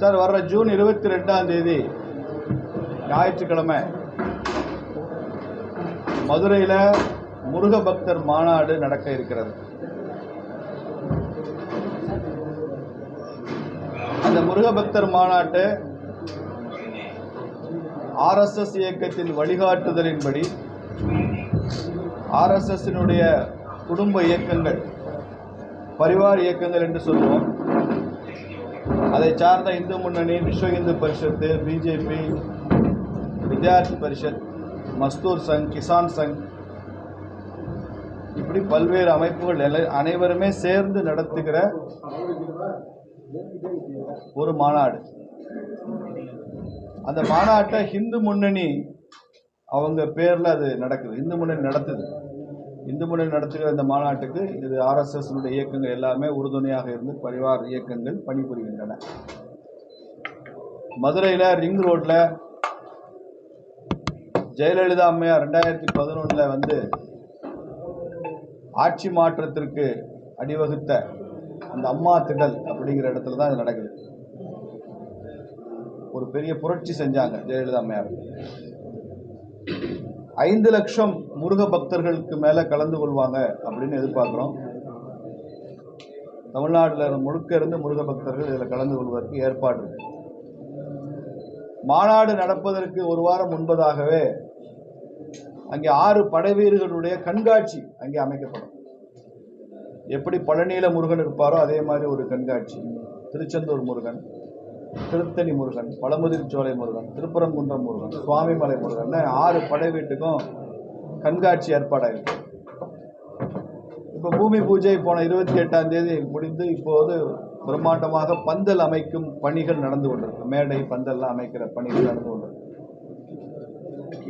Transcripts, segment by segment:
Sir வர்ற June இருபத்தி ரெண்டாம் தேதி ஞாயிற்றுக்கிழமை மதுரையில் முருக பக்தர் மாநாடு நடக்க இருக்கிறது. அந்த முருக பக்தர் மாநாட்டு ஆர்எஸ்எஸ் இயக்கத்தின் வழிகாட்டுதலின்படி ஆர்எஸ்எஸ்னுடைய குடும்ப இயக்கங்கள் பரிவார் இயக்கங்கள் என்று சொல்லுவோம். அதை சார்ந்த இந்து முன்னணி விஸ்வ இந்து பரிஷத்து பிஜேபி வித்யார்த்தி பரிஷத் மஸ்தூர் சங் கிசான் சங் இப்படி பல்வேறு அமைப்புகள் அனைவருமே சேர்ந்து நடத்துகிற ஒரு மாநாடு. அந்த மாநாட்டை ஹிந்து முன்னணி அவங்க பேரில் அது நடக்குது இந்து முன்னணி நடத்துது. இந்து முறை நடத்துகிற இந்த மாநாட்டுக்கு இது ஆர்எஸ்எஸ்னுடைய இயக்கங்கள் எல்லாமே உறுதுணையாக இருந்து பரிவார் இயக்கங்கள் பணிபுரிகின்றன. மதுரையில் ரிங் ரோட்டில் ஜெயலலிதா அம்மையார் ரெண்டாயிரத்தி பதினொன்றில் வந்து ஆட்சி மாற்றத்திற்கு அடிவகுத்த அந்த அம்மா திடல் அப்படிங்கிற இடத்துல தான் இது நடக்குது. ஒரு பெரிய புரட்சி செஞ்சாங்க ஜெயலலிதா அம்மையார். ஐந்து லட்சம் முருக பக்தர்களுக்கு மேலே கலந்து கொள்வாங்க அப்படின்னு எதிர்பார்க்குறோம். தமிழ்நாட்டில் முழுக்க இருந்து முருக பக்தர்கள் இதில் கலந்து கொள்வதற்கு ஏற்பாடு இருக்கு. மாநாடு நடப்பதற்கு ஒரு வாரம் முன்பதாகவே அங்கே ஆறு படைவீரர்களுடைய கண்காட்சி அங்கே அமைக்கப்படும். எப்படி பழனியில முருகன் இருப்பாரோ அதே மாதிரி ஒரு கண்காட்சி. திருச்செந்தூர் முருகன் திருத்தணி முருகன் பழமுதிர்ச்சோலை முருகன் திருப்பரங்குன்றம் முருகன் சுவாமிமலை முருகன் ஆறு படை வீட்டுக்கும் கண்காட்சி ஏற்பாடாயிருக்கு. இப்போ பூமி பூஜை போன இருபத்தி எட்டாம் தேதி முடிந்து இப்போது பிரம்மாண்டமாக பந்தல் அமைக்கும் பணிகள் நடந்து கொண்டிருக்கு. மேடை பந்தல்லாம் அமைக்கிற பணிகள் நடந்து கொண்டிருக்கு.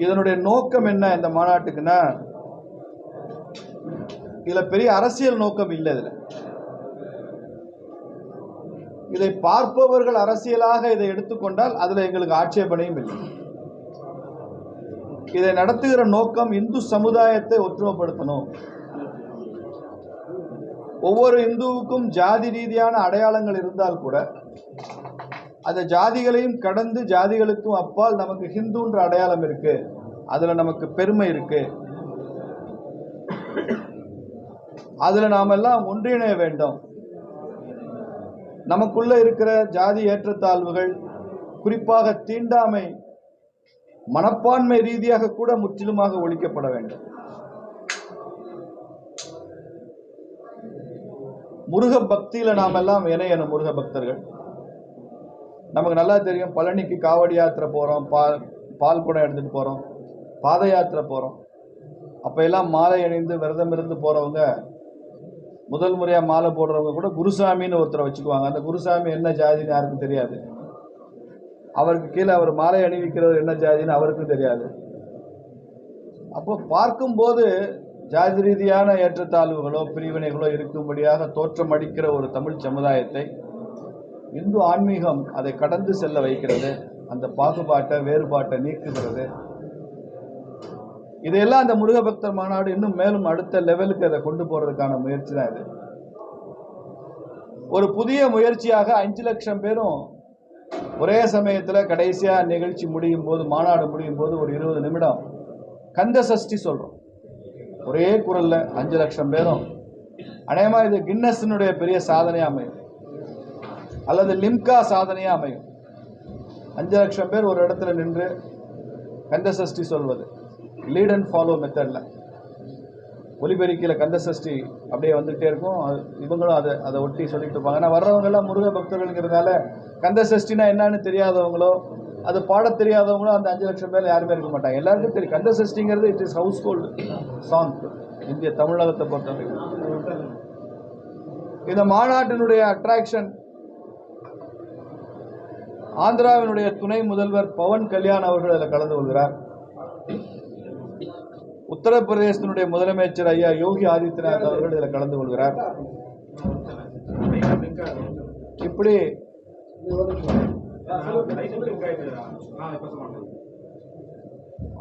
இதனுடைய நோக்கம் என்ன இந்த மாநாட்டுக்குன்னா இதுல பெரிய அரசியல் நோக்கம் இல்லை இதுல. இதை பார்ப்பவர்கள் அரசியலாக இதை எடுத்துக்கொண்டால் அதில் எங்களுக்கு ஆட்சேபனையும் இல்லை. இதை நடத்துகிற நோக்கம் இந்து சமுதாயத்தை ஒற்றுமைப்படுத்தணும். ஒவ்வொரு இந்துவுக்கும் ஜாதி ரீதியான அடையாளங்கள் இருந்தால் கூட அந்த ஜாதிகளையும் கடந்து ஜாதிகளுக்கும் அப்பால் நமக்கு ஹிந்துன்ற அடையாளம் இருக்கு. அதில் நமக்கு பெருமை இருக்கு. அதில் நாம் எல்லாம் ஒன்றிணைய வேண்டும். நமக்குள்ள இருக்கிற ஜாதி ஏற்றத்தாழ்வுகள் குறிப்பாக தீண்டாமை மனப்பான்மை ரீதியாக கூட முற்றிலுமாக ஒழிக்கப்பட வேண்டும். முருக பக்தியில நாம் எல்லாம் இணையணும் முருக பக்தர்கள். நமக்கு நல்லா தெரியும் பழனிக்கு காவடி யாத்திரை போகிறோம் பால் பால் குடம் எடுத்துகிட்டு போகிறோம் பாத யாத்திரை போகிறோம் அப்போ எல்லாம் மாலை அணிந்து விரதம் இருந்து போகிறவங்க முதல் முறையாக மாலை போடுறவங்க கூட குருசாமின்னு ஒருத்தரை வச்சுக்குவாங்க. அந்த குருசாமி என்ன ஜாதின்னு யாருக்கும் தெரியாது. அவருக்கு கீழே அவர் மாலை அணிவிக்கிறவர் என்ன ஜாதின்னு அவருக்கும் தெரியாது. அப்போ பார்க்கும்போது ஜாதி ரீதியான ஏற்றத்தாழ்வுகளோ பிரிவினைகளோ இருக்கும்படியாக தோற்றம் அடிக்கிற ஒரு தமிழ் சமுதாயத்தை இந்து ஆன்மீகம் அதை கடந்து செல்ல வைக்கிறது. அந்த பாகுபாட்டை வேறுபாட்டை நீக்குகிறது. இதையெல்லாம் அந்த முருக பக்தர் மாநாடு இன்னும் மேலும் அடுத்த லெவலுக்கு அதை கொண்டு போறதுக்கான முயற்சி தான் இது. ஒரு புதிய முயற்சியாக அஞ்சு லட்சம் பேரும் ஒரே சமயத்தில் கடைசியாக நிகழ்ச்சி முடியும் போது மாநாடு முடியும் போது ஒரு இருபது நிமிடம் கந்த சஷ்டி சொல்கிறோம் ஒரே குரலில் அஞ்சு லட்சம் பேரும். அநேகமாக இது கின்னஸினுடைய பெரிய சாதனையாக அமையும். அல்லது லிம்கா சாதனையாக அமையும். அஞ்சு லட்சம் பேர் ஒரு இடத்துல நின்று கந்த சஷ்டி சொல்வது. லீட் அண்ட் ஃபாலோ மெத்தடில் ஒலிபெருக்கியில் கந்த சஷ்டி அப்படியே வந்துகிட்டே இருக்கும். அது இவங்களும் அதை அதை ஒட்டி சொல்லிட்டு இருப்பாங்க. ஆனால் வர்றவங்கெல்லாம் முருக பக்தர்கள்ங்கிறதுனால கந்த சஷ்டினா என்னன்னு தெரியாதவங்களோ அது பாடத் தெரியாதவங்களோ அந்த அஞ்சு லட்சம் பேர் யாருமே இருக்க மாட்டாங்க. எல்லாருக்கும் தெரியும். கந்த சஷ்டிங்கிறது it is household song இந்திய தமிழகத்தை பொறுத்தவரைக்கும். இந்த மாநாட்டினுடைய அட்ராக்ஷன் ஆந்திராவினுடைய துணை முதல்வர் பவன் கல்யாண் அவர்கள் அதில் கலந்து கொள்கிறார். உத்தரப்பிரதேசத்தினுடைய முதலமைச்சர் ஐயா யோகி ஆதித்யநாத் அவர்கள் இதில் கலந்து கொள்கிறார். இப்படி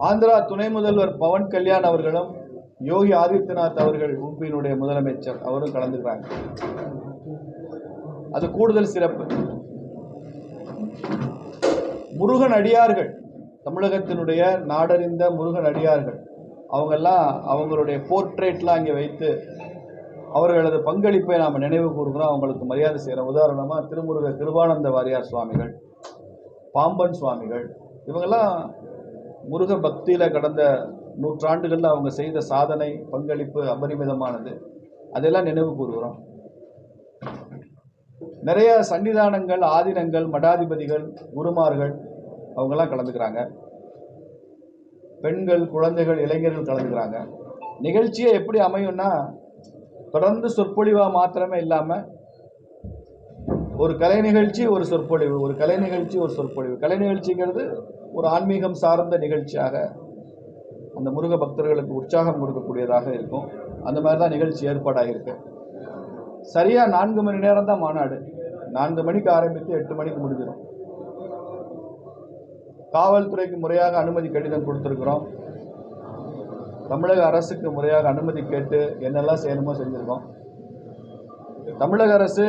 ஆந்திரா துணை முதல்வர் பவன் கல்யாண் அவர்களும் யோகி ஆதித்யநாத் அவர்கள் உபியினுடைய முதலமைச்சர் அவரும் கலந்துக்கிறாங்க. அது கூடுதல் சிறப்பு. முருகன் அடியார்கள் தமிழகத்தினுடைய நாடறிந்த முருகன் அடியார்கள் அவங்கெல்லாம் அவங்களுடைய போர்ட்ரேட்லாம் அங்கே வைத்து அவர்களது பங்களிப்பை நாம் நினைவு கூறுகிறோம். அவங்களுக்கு மரியாதை செய்கிறோம் உதாரணமாக திருமுருக கிருபானந்த வாரியார் சுவாமிகள் பாம்பன் சுவாமிகள் இவங்கெல்லாம் முருக பக்தியில் கடந்த நூற்றாண்டுகளில் அவங்க செய்த சாதனை பங்களிப்பு அபரிமிதமானது. அதெல்லாம் நினைவு கூறுகிறோம். நிறைய சன்னிதானங்கள் ஆதீனங்கள் மடாதிபதிகள் குருமார்கள் அவங்கெல்லாம் கலந்துக்கிறாங்க. பெண்கள் குழந்தைகள் இளைஞர்கள் கலந்துக்கிறாங்க. நிகழ்ச்சியை எப்படி அமையும்னா தொடர்ந்து சொற்பொழிவாக மாத்திரமே இல்லாமல் ஒரு கலை நிகழ்ச்சி ஒரு சொற்பொழிவு ஒரு கலை நிகழ்ச்சி ஒரு சொற்பொழிவு. கலை நிகழ்ச்சிங்கிறது ஒரு ஆன்மீகம் சார்ந்த நிகழ்ச்சியாக அந்த முருக பக்தர்களுக்கு உற்சாகம் கொடுக்கக்கூடியதாக இருக்கும். அந்த மாதிரி தான் நிகழ்ச்சி ஏற்பாடாகிருக்கு சரியாக நான்கு மணி நேரம் தான் மாநாடு. நான்கு மணிக்கு ஆரம்பித்து எட்டு மணிக்கு முடிஞ்சிடும். காவல்துறைக்கு முறையாக அனுமதி கடிதம் கொடுத்துருக்குறோம். தமிழக அரசுக்கு முறையாக அனுமதி கேட்டு என்னெல்லாம் செய்யணுமோ செஞ்சுருக்கோம். தமிழக அரசு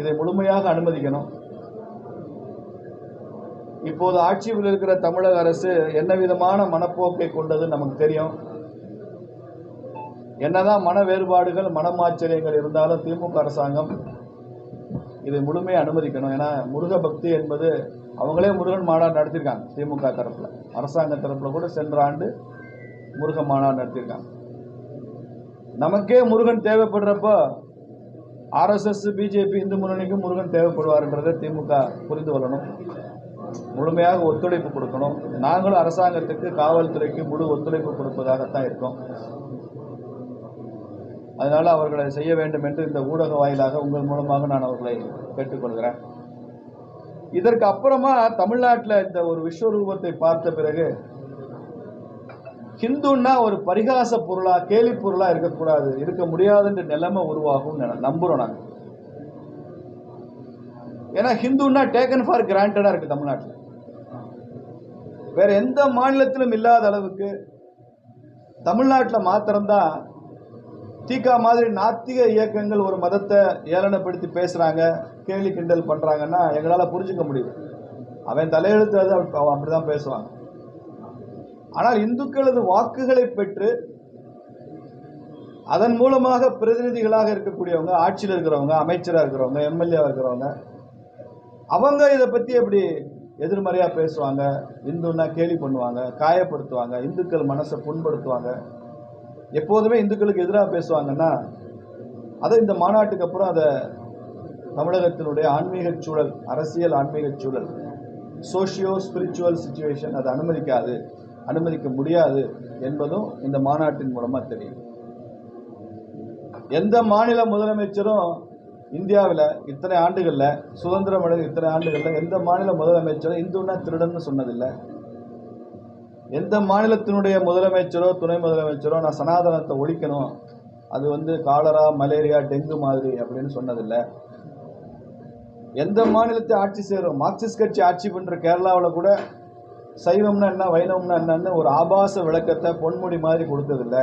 இதை முழுமையாக அனுமதிக்கணும். இப்போது ஆட்சியில் இருக்கிற தமிழக அரசு என்ன விதமான மனப்போக்கை கொண்டது நமக்கு தெரியும். என்னதான் மன வேறுபாடுகள் மனமாச்சரியங்கள் இருந்தாலும் திமுக அரசாங்கம் இதை முழுமையாக அனுமதிக்கணும். ஏன்னா முருக பக்தி என்பது அவங்களே முருகன் மாநாடு நடத்தியிருக்காங்க திமுக தரப்பில். அரசாங்க தரப்பில் கூட சென்ற ஆண்டு முருக மாநாடு நடத்தியிருக்காங்க. நமக்கே முருகன் தேவைப்படுறப்போ ஆர்எஸ்எஸ் பிஜேபி இந்து முன்னணிக்கும் முருகன் தேவைப்படுவார்ன்றதை திமுக புரிந்து கொள்ளணும். முழுமையாக ஒத்துழைப்பு கொடுக்கணும். நாங்களும் அரசாங்கத்துக்கு காவல்துறைக்கு முழு ஒத்துழைப்பு கொடுப்பதாகத்தான் இருக்கோம். அதனால் அவர்களை செய்ய வேண்டும் என்று இந்த ஊடக வாயிலாக உங்கள் மூலமாக நான் அவர்களை கேட்டுக்கொள்கிறேன். இதற்கு அப்புறமா தமிழ்நாட்டில் இந்த ஒரு விஸ்வரூபத்தை பார்த்த பிறகு ஹிந்துன்னா ஒரு பரிகாச பொருளா கேலி பொருளா இருக்கக்கூடாது. இருக்க முடியாதுன்ற நிலைமை உருவாகும் நம்புறோம் நாங்கள் ஏன்னா ஹிந்துன்னா டேக்கன் ஃபார் கிராண்டடாக இருக்கு தமிழ்நாட்டில். வேற எந்த மாநிலத்திலும் இல்லாத அளவுக்கு தமிழ்நாட்டில் மாத்திரம்தான் தீகா மாதிரி நாத்திக இயக்கங்கள் ஒரு மதத்தை ஏளனப்படுத்தி பேசுகிறாங்க கேலி கிண்டல் பண்ணுறாங்கன்னா எங்களால் புரிஞ்சுக்க முடியுது. அவன் தலையெழுத்து அது அவன் அப்படி அப்படிதான் பேசுவாங்க. ஆனால் இந்துக்களது வாக்குகளை பெற்று அதன் மூலமாக பிரதிநிதிகளாக இருக்கக்கூடியவங்க ஆட்சியில் இருக்கிறவங்க அமைச்சராக இருக்கிறவங்க எம்எல்ஏவாக இருக்கிறவங்க அவங்க இதை பற்றி எப்படி எதிர்மறையாக பேசுவாங்க? இந்துன்னா கேலி பண்ணுவாங்க காயப்படுத்துவாங்க இந்துக்கள் மனசை புண்படுத்துவாங்க. எப்போதுமே இந்துக்களுக்கு எதிராக பேசுவாங்கன்னா அதை இந்த மாநாட்டுக்கு அப்புறம் அதை தமிழகத்தினுடைய ஆன்மீக சூழல் அரசியல் ஆன்மீக சூழல் சோஷியோ ஸ்பிரிச்சுவல் சுச்சுவேஷன் அதை அனுமதிக்காது அனுமதிக்க முடியாது என்பதும் இந்த மாநாட்டின் மூலமாக தெரியும். எந்த மாநில முதலமைச்சரும் இந்தியாவில் இத்தனை ஆண்டுகளில் சுதந்திரம் அடைந்த இத்தனை ஆண்டுகளில் எந்த மாநில முதலமைச்சரும் இந்துன்னா திருடன்னு சொன்னதில்லை. எந்த மாநிலத்தினுடைய முதலமைச்சரோ துணை முதலமைச்சரோ நான் சனாதனத்தை ஒழிக்கணும். அது வந்து காலரா மலேரியா டெங்கு மாதிரி அப்படின்னு சொன்னதில்லை. எந்த மாநிலத்தை ஆட்சி செய்கிறோம் மார்க்சிஸ்ட் கட்சி ஆட்சி பண்ணுற கேரளாவில் கூட சைவம்னா என்ன வைணவம்னா என்னன்னு ஒரு ஆபாச விளக்கத்தை பொன்முடி மாதிரி கொடுத்ததில்லை.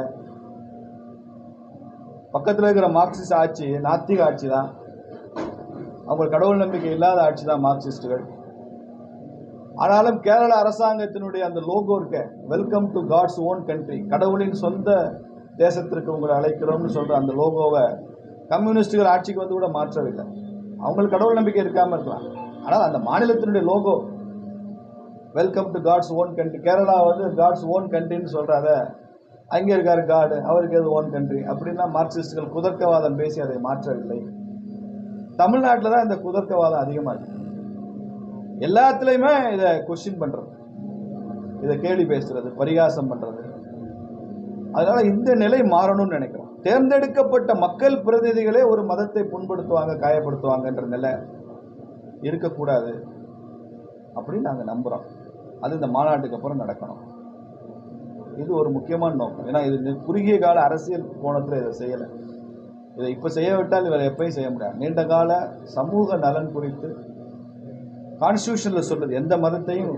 பக்கத்தில் இருக்கிற மார்க்சிஸ்ட் ஆட்சி நாத்திக ஆட்சி தான் அவங்க கடவுள் நம்பிக்கை இல்லாத ஆட்சி தான் மார்க்சிஸ்டுகள். ஆனாலும் கேரள அரசாங்கத்தினுடைய அந்த லோகோ இருக்க welcome to God's own country கடவுளின் சொந்த தேசத்திற்கு உங்களை அழைக்கிறோம்னு சொல்கிற அந்த லோகோவை கம்யூனிஸ்டுகள் ஆட்சிக்கு வந்து கூட மாற்றவில்லை. அவங்களுக்கு கடவுள் நம்பிக்கை இருக்காமல் இருக்கலாம். ஆனால் அந்த மாநிலத்தினுடைய logo welcome to God's own country Kerala வந்து காட்ஸ் ஓன் கண்ட்ரின்னு சொல்றாத அங்கே இருக்கார் காடு அவருக்கு எது ஓன் கண்ட்ரி அப்படின்னா மார்க்சிஸ்டுகள் குதர்க்கவாதம் பேசி அதை மாற்றவில்லை. தமிழ்நாட்டில் தான் இந்த குதர்க்கவாதம் அதிகமாக இருக்குது எல்லாத்துலேயுமே இதை கொஸ்டின் பண்ணுறது இதை கேள்வி பேசுறது பரிகாசம் பண்ணுறது அதனால் இந்த நிலை மாறணும்னு நினைக்கிறோம். தேர்ந்தெடுக்கப்பட்ட மக்கள் பிரதிநிதிகளே ஒரு மதத்தை புண்படுத்துவாங்க காயப்படுத்துவாங்கன்ற நிலை இருக்கக்கூடாது அப்படின்னு நாங்கள் நம்புகிறோம் அது இந்த மாநாட்டுக்கு அப்புறம் நடக்கணும். இது ஒரு முக்கியமான நோக்கம். ஏன்னா இது குறுகிய கால அரசியல் கோணத்தில் இதை செய்யலை. இதை இப்போ செய்ய விட்டால் இவரை எப்பயும் செய்ய முடியாது. நீண்ட கால சமூக நலன் குறித்து கான்ஸ்டியூஷனில் சொல்லுது எந்த மதத்தையும்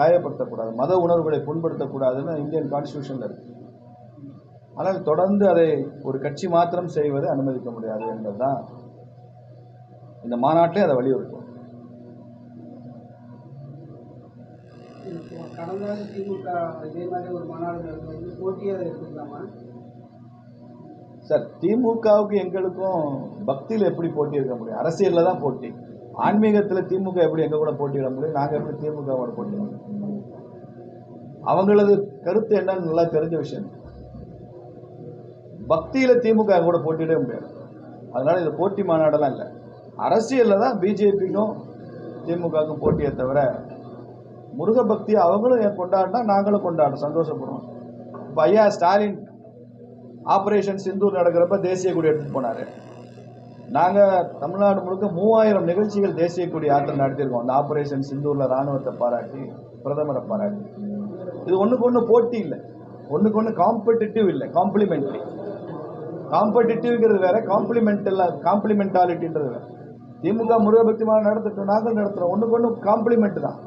காயப்படுத்தக்கூடாது. மத உணர்வுகளை புண்படுத்தக்கூடாதுன்னு இந்தியன் கான்ஸ்டியூஷனில் இருக்குது ஆனால் தொடர்ந்து அதை ஒரு கட்சி மாத்திரம் செய்வதை அனுமதிக்க முடியாது என்பது தான் இந்த மாநாட்டிலே அதை வலியுறுத்தும். சார் திமுகவுக்கு எங்களுக்கும் பக்தியில் எப்படி போட்டி இருக்க முடியும்? அரசியலில் தான் போட்டி. ஆன்மீகத்தில் திமுக எப்படி எங்கள் கூட போட்டியிட முடியும்? நாங்கள் எப்படி திமுகவோட போட்டியிட முடியும்? அவங்களது கருத்து என்னன்னு நல்லா தெரிஞ்ச விஷயம். பக்தியில் திமுக எங்க கூட போட்டியிடவே முடியாது. அதனால் இது போட்டி மாநாடெல்லாம் இல்லை. அரசியலில் தான் பிஜேபிக்கும் திமுகவுக்கும் போட்டியே தவிர முருக பக்தியை அவங்களும் ஏன் கொண்டாடினா நாங்களும் கொண்டாடுறோம். சந்தோஷப்படுறோம். இப்போ ஐயா ஸ்டாலின் ஆப்ரேஷன் சிந்தூர் நடக்கிறப்ப தேசிய கொடி எடுத்துகிட்டு போனார். நாங்கள் தமிழ்நாடு முழுக்க மூவாயிரம் நிகழ்ச்சிகள் தேசிய கொடி யாத்திரை நடத்தியிருக்கோம். அந்த ஆபரேஷன் சிந்தூரில் ராணுவத்தை பாராட்டி பிரதமரை பாராட்டி. இது ஒன்றுக்கு ஒன்று போட்டி இல்லை. ஒன்றுக்கு ஒன்று காம்படிட்டிவ் இல்லை. காம்ப்ளிமெண்ட்ரி காம்படிட்டிவ்ங்கிறது வேற காம்ப்ளிமெண்ட் எல்லாம் காம்ப்ளிமெண்டாலிட்டின்றது வேற. திமுக முருகபக்திமாக நடத்திட்டோம் நாங்கள் நடத்துகிறோம் ஒன்றுக்கு ஒன்று காம்ப்ளிமெண்ட் தான்.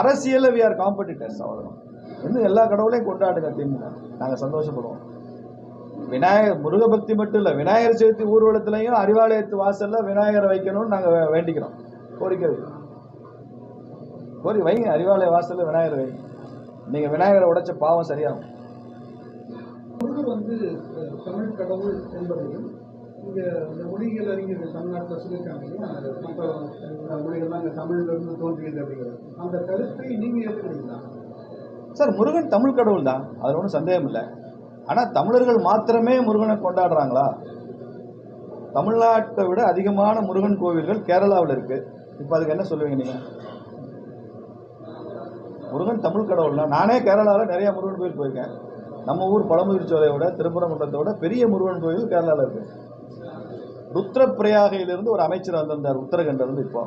அரசியலில் வி ஆர் காம்படிட்டர்ஸ் அவ்வளோதான் இன்னும் எல்லா கடவுளையும் கொண்டாடுங்க திமுக. நாங்கள் சந்தோஷப்படுவோம். விநாயகர் முருகபக்தி மட்டும் இல்ல விநாயகர் சதுர்த்தி ஊர்வலத்திலையும் அறிவாலயத்து வாசல்ல விநாயகரை வைக்கணும்னு நாங்க வே- வேண்டிக்கிறோம். கோரிக்கை வைக்கிறோம். கோரி வைங்க. அறிவாலய வாசல்ல விநாயகர் வைங்க. நீங்க விநாயகரை உடைச்ச பாவம் சரியாகும். முருகர் வந்து தமிழ் கடவுள் என்பதையும் இங்க இந்த மொழிகள் அறிஞர்கள் தமிழ்நாட்டில் சொல்லியிருக்காங்க மற்ற மொழிகள்லாம் இங்கே தமிழ்ல இருந்து தோன்றியது அப்படிங்கிறது. அந்த கருத்தை நீங்க ஏற்றுக்கிறீங்களா? சார் முருகன் தமிழ் கடவுள் தான் அதுல ஒன்றும் சந்தேகம் இல்லை ஆனால் தமிழர்கள் மாத்திரமே முருகனை கொண்டாடுறாங்களா? தமிழ்நாட்டை விட அதிகமான முருகன் கோவில்கள் கேரளாவில் இருக்கு. இப்போ அதுக்கு என்ன சொல்லுவீங்க நீங்கள் முருகன் தமிழ் கடவுள்னா நானே கேரளாவில் நிறைய முருகன் கோயில் போயிருக்கேன். நம்ம ஊர் பழமுதிர்ச்சோலையோட விட விட பெரிய முருகன் கோயில் கேரளாவில் இருக்கு. ருத்ரப்பிரயாகையிலிருந்து ஒரு அமைச்சர் வந்திருந்தார் உத்தரகண்டிலிருந்து இப்போ.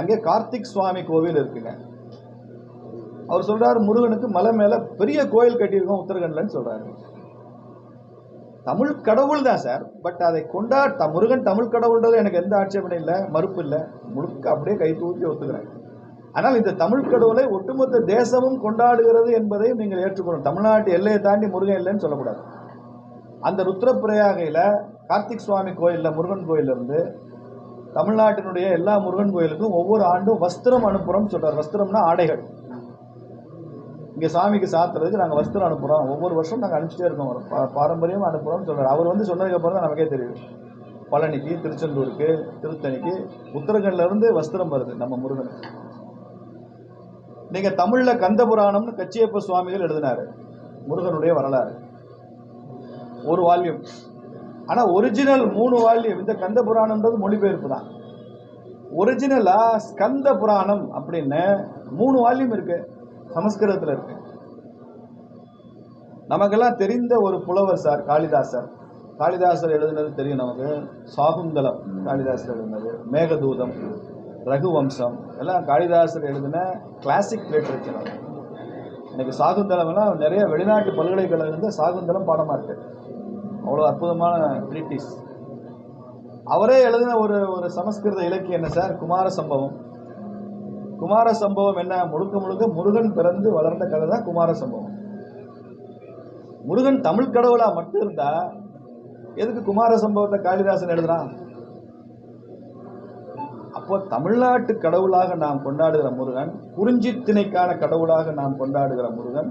அங்கே கார்த்திக் சுவாமி கோவில் இருக்குங்க. அவர் சொல்றார் முருகனுக்கு மலை மேல பெரிய கோயில் கட்டியிருக்கோம் உத்தரகண்ட்லன்னு சொல்றாரு. தமிழ் கடவுள் தான் சார் பட் அதை கொண்டா த- முருகன் தமிழ் கடவுள்ன்றது எனக்கு எந்த ஆட்சேபனை இல்லை மறுப்பு இல்லை. முழுக்க அப்படியே கை தூக்கி ஒத்துக்கிறேன். ஆனால் இந்த தமிழ் கடவுளை ஒட்டுமொத்த தேசமும் கொண்டாடுகிறது என்பதையும் நீங்கள் ஏற்றுக்கணும் தமிழ்நாட்டு எல்லையை தாண்டி முருகன் இல்லைன்னு சொல்லக்கூடாது. அந்த ருத்ரப்பிரயாகையில் கார்த்திக் சுவாமி கோயிலில் முருகன் கோயிலிருந்து இருந்து தமிழ்நாட்டினுடைய எல்லா முருகன் கோயிலுக்கும் ஒவ்வொரு ஆண்டும் வஸ்திரம் அனுப்புகிறோம்னு சொல்கிறார் வஸ்திரம்னா ஆடைகள். இங்கே சாமிக்கு சாத்துறதுக்கு நாங்கள் வஸ்திரம் அனுப்புகிறோம் ஒவ்வொரு வருஷம் நாங்கள் அனுப்பிச்சிட்டே இருக்கோம். பாரம்பரியமாக பா- பாரம்பரியமா அனுப்புகிறோம்னு சொல்கிறார் அவர் வந்து சொன்னதுக்கப்புறம் தான் நமக்கே தெரியும் பழனிக்கு திருச்செந்தூருக்கு திருத்தணிக்கு உத்தரகண்ட்லேருந்து வஸ்திரம் வருது நம்ம முருகன் நீங்கள் தமிழில் கந்த புராணம்னு கச்சியப்ப சுவாமிகள் எழுதினார். முருகனுடைய வரலாறு. ஒரு வால்யூம். ஆனால் ஒரிஜினல் மூணு வால்யூம். இந்த கந்த புராணம்ன்றது மொழிபெயர்ப்பு தான். ஒரிஜினலாக ஸ்கந்த புராணம் அப்படின்னு மூணு வால்யூம் இருக்குது சமஸ்கிருதத்தில் இருக்கு. நமக்கெல்லாம் தெரிந்த ஒரு புலவர் சார் காளிதாசர் காளிதாசர் எழுதினது தெரியும் நமக்கு. சாகுந்தலம் காளிதாசர் எழுதினது. மேகதூதம் ரகுவம்சம். எல்லாம் காளிதாசர் எழுதின கிளாசிக் லிட்ரேச்சர் இன்னைக்கு சாகுந்தலம்லாம் நிறைய வெளிநாட்டு பல்கலைக்கழகங்கள் சாகுந்தலம் பாடமாக இருக்கு. அவ்வளோ அற்புதமான ட்ரீட்டிஸ் அவரே எழுதின ஒரு ஒரு சமஸ்கிருத இலக்கியம் என்ன சார்? குமார சம்பவம் குமார சம்பவம் என்ன? முழுக்க முழுக்க முருகன் பிறந்து வளர்ந்த கதை தான் குமார சம்பவம். முருகன் தமிழ் கடவுளா மட்டும் இருந்தா எதுக்கு குமார சம்பவத்தை காளிதாசன் எழுதுறான்? அப்போ தமிழ்நாட்டு கடவுளாக நாம் கொண்டாடுகிற முருகன் குறிஞ்சி திணைக்கான கடவுளாக நாம் கொண்டாடுகிற முருகன்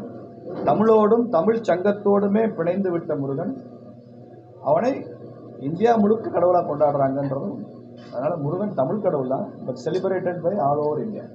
தமிழோடும் தமிழ் சங்கத்தோடுமே பிணைந்து விட்ட முருகன் அவனை இந்தியா முழுக்க கடவுளாக கொண்டாடுறாங்கன்றதும் அதனால முருகன் தமிழ் கடவுள் தான். But celebrated by all over India